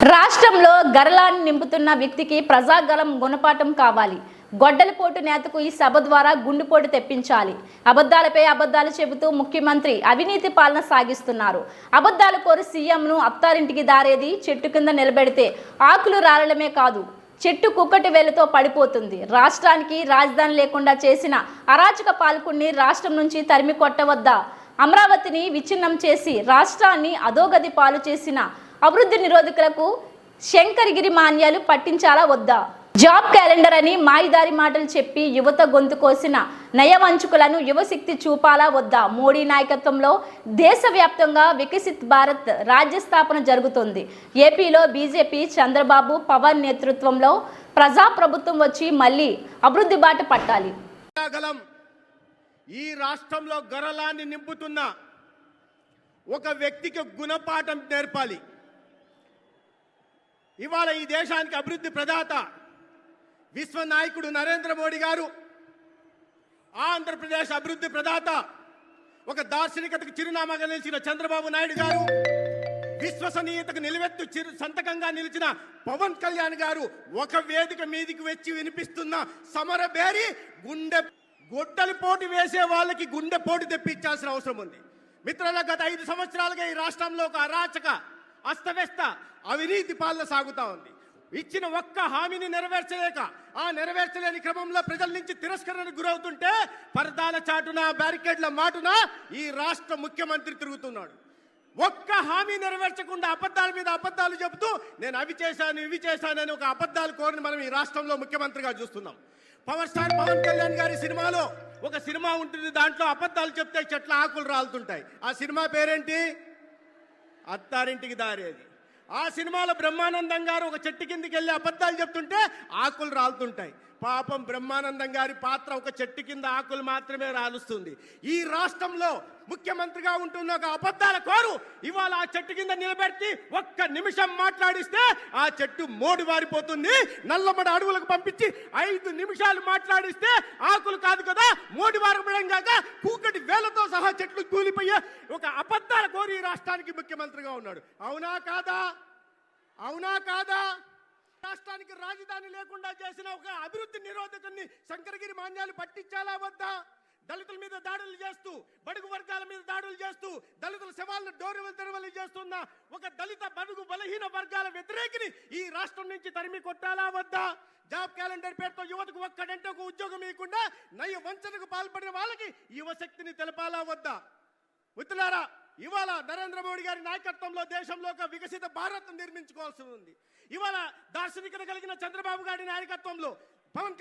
రాష్ట్రంలో గరలాన్ని నింపుతున్న వ్యక్తికి ప్రజాగలం గుణపాఠం కావాలి. గొడ్డలపోటు నేతకు ఈ సభ ద్వారా గుండెపోటు తెప్పించాలి. అబద్ధాలపై అబద్ధాలు చెబుతూ ముఖ్యమంత్రి అవినీతి పాలన సాగిస్తున్నారు. అబద్ధాలు కోరి సీఎంను అత్తారింటికి దారేది చెట్టు కింద నిలబెడితే ఆకులు రాలడమే కాదు చెట్టు కుక్కటి వేలుతో పడిపోతుంది. రాష్ట్రానికి రాజధాని లేకుండా చేసిన అరాచక పాలకుడిని రాష్ట్రం నుంచి తరిమి కొట్టవద్దా? అమరావతిని విచ్ఛిన్నం చేసి రాష్ట్రాన్ని అధోగతి పాలు చేసిన అభివృద్ధి నిరోధకులకు శంకరగిరి మాన్యాలు పట్టించాలా వద్దా? జాబ్ క్యాలెండర్ అని మాయిదారి మాటలు చెప్పి యువత గొంతు కోసిన నయవంచుకులను యువశక్తి చూపాలా వద్దా? మోడీ నాయకత్వంలో దేశవ్యాప్తంగా వికసిత్ భారత్ రాజ్య స్థాపన జరుగుతుంది. ఏపీలో బీజేపీ చంద్రబాబు పవన్ నేతృత్వంలో ప్రజాప్రభుత్వం వచ్చి మళ్ళీ అభివృద్ధి బాట పట్టాలి. ఈ రాష్ట్రంలో గరలాన్ని నింపుతున్న ఒక వ్యక్తికి గుణపాఠం నేర్పాలి. ఇవాళ ఈ దేశానికి అభివృద్ధి ప్రదాత విశ్వ నాయకుడు నరేంద్ర మోడీ గారు ఆంధ్రప్రదేశ్ అభివృద్ధి ప్రదాత ఒక దార్శనికతకు చిరునామాగా నిలిచిన చంద్రబాబు నాయుడు గారు విశ్వసనీయతకు నిలవెత్తు చిరు సంతకంగా నిలిచిన పవన్ కళ్యాణ్ గారు ఒక వేదిక మీదికి వచ్చి వినిపిస్తున్న సమరబేరి గుండె గొడ్డలి పోటీ వేసే వాళ్ళకి గుండె పోటీ తెప్పించాల్సిన అవసరం ఉంది. మిత్రుల గత ఐదు సంవత్సరాలుగా ఈ రాష్ట్రంలో ఒక అరాచక అస్తవ్యస్త అవినీతి పాలన సాగుతా ఉంది. ఇచ్చిన ఒక్క హామీని నెరవేర్చలేక ఆ నెరవేర్చలేని క్రమంలో ప్రజల నుంచి తిరస్కరణకు గురవుతుంటే పరదాల చాటున బ్యారికేడ్ల మాటున ఈ రాష్ట్ర ముఖ్యమంత్రి తిరుగుతున్నాడు. ఒక్క హామీ నెరవేర్చకుండా అబద్ధాల మీద అబద్ధాలు చెబుతూ నేను అవి చేశాను ఇవి చేశానని ఒక అబద్ధాలు కోరిని మనం ఈ రాష్ట్రంలో ముఖ్యమంత్రిగా చూస్తున్నాం. పవర్ స్టార్ పవన్ కళ్యాణ్ గారి సినిమాలో ఒక సినిమా ఉంటుంది దాంట్లో అబద్ధాలు చెప్తే చెట్ల ఆకులు రాలుతుంటాయి. ఆ సినిమా పేరేంటి? అత్తారింటికి దారేది. ఆ సినిమాలో బ్రహ్మానందం గారు ఒక చెట్టు కిందికి వెళ్ళి అబద్ధాలు చెప్తుంటే ఆకులు రాలుతుంటాయి. పాపం బ్రహ్మానందం గారి పాత్ర ఒక చెట్టు కింద ఆకులు మాత్రమే రాలుస్తుంది. ఈ రాష్ట్రంలో ముఖ్యమంత్రిగా ఉంటున్న ఒక అబద్ధాల కోరు ఇవాళ ఆ చెట్టు కింద నిలబెట్టి ఒక్క నిమిషం మాట్లాడిస్తే ఆ చెట్టు మోడి వారిపోతుంది. నల్లమడ అడవులకు పంపించి ఐదు నిమిషాలు మాట్లాడిస్తే ఆకులు కాదు కదా మోడి వారపడం కాక కూకటి వేలతో సహా చెట్లు కూలిపోయే ఒక అబద్ధాల కోరి ఈ రాష్ట్రానికి ముఖ్యమంత్రిగా ఉన్నాడు. అవునా కాదా? అవునా కాదా? రాష్ట్రానికి రాజధాని లేకుండా చేసిన ఒక అభివృద్ధి నిరోధకుని శంకరగిరి మాన్యాలు పట్టించాలా వద్దా? దళితుల మీద దాడులు చేస్తూ బడుగు వర్గాల మీద దాడులు చేస్తూ దళితుల శవాలను డోరవలు తెరవలు చేస్తున్న ఒక దళిత బడుగు బలహీన వర్గాల వ్యతిరేకిని ఈ రాష్ట్రం నుంచి తరిమి కొట్టాలా వద్దా? జాబ్ క్యాలెండర్ పేరుతో యువతకు ఒక్కడంటే ఒక ఉద్యోగం ఇవ్వకుండా నయ వంచనకు పాల్పడిన వాళ్ళకి యువశక్తిని తెలపాలా వద్దా? మిత్రులారా ఇవాళ నరేంద్ర మోడీ గారి నాయకత్వంలో దేశంలో ఒక వికసిత భారత్ నిర్మించుకోవాల్సి ఉంది. ఇవాళ దార్శనికత కలిగిన చంద్రబాబు గారి నాయకత్వంలో పవన్